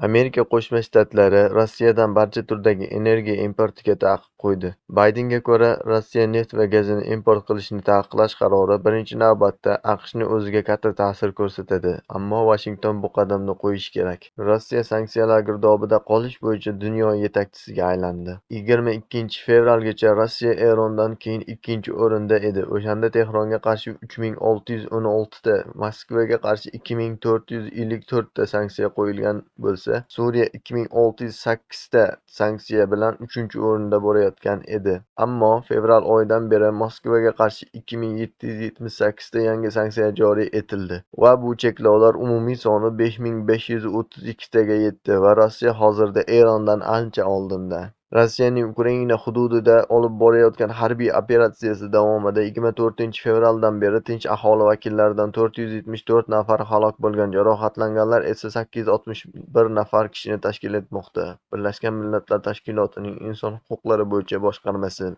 Amerika Qo'shma Shtatlari Rossiyadan barcha turdagi energiya importiga taqiq qo'ydi. Baydenga ko'ra, Rossiya neft va gazini import qilishni taqiqlash qarori birinchi navbatda AQShni o'ziga katta ta'sir ko'rsatadi, ammo Vashington bu qadamni qo'yishi kerak. Rossiya sanksiyalar girdobida qolish bo'yicha dunyo yetakchisiga aylandi. yigirma ikkinchi fevralgacha Rossiya Erondan keyin ikkinchi o'rinda edi. O'shanda Tehronga qarshi 3616 ta, Moskvaga qarshi 2454 ta sanksiya qo'yilgan bo'lsa Suriya ikki ming olti yuz sakkizta sanksiya bilan uchinchi o'rinda borayotgan edi. Ammo fevral oyidan beri Moskvaga qarshi ikki ming yetti yuz yetmish sakkizta yangi sanksiya joriy etildi va bu cheklovlar umumiy soni besh ming besh yuz o'ttiz ikkitaga yetdi va Rossiya hozirda Erondan ancha oldinda. Rossiyaning Ukraina hududida olib borayotgan harbiy operatsiyasi davomida yigirma to'rtinchi fevraldan beri tinch aholi vakillaridan to'rt yuz yetmish to'rt nafar halok bo'lgan, jarohatlanganlar esa sakkiz yuz oltmish bir nafar kishini tashkil etmoqda. Birlashgan Millatlar Tashkilotining Inson huquqlari bo'yicha boshqarmasi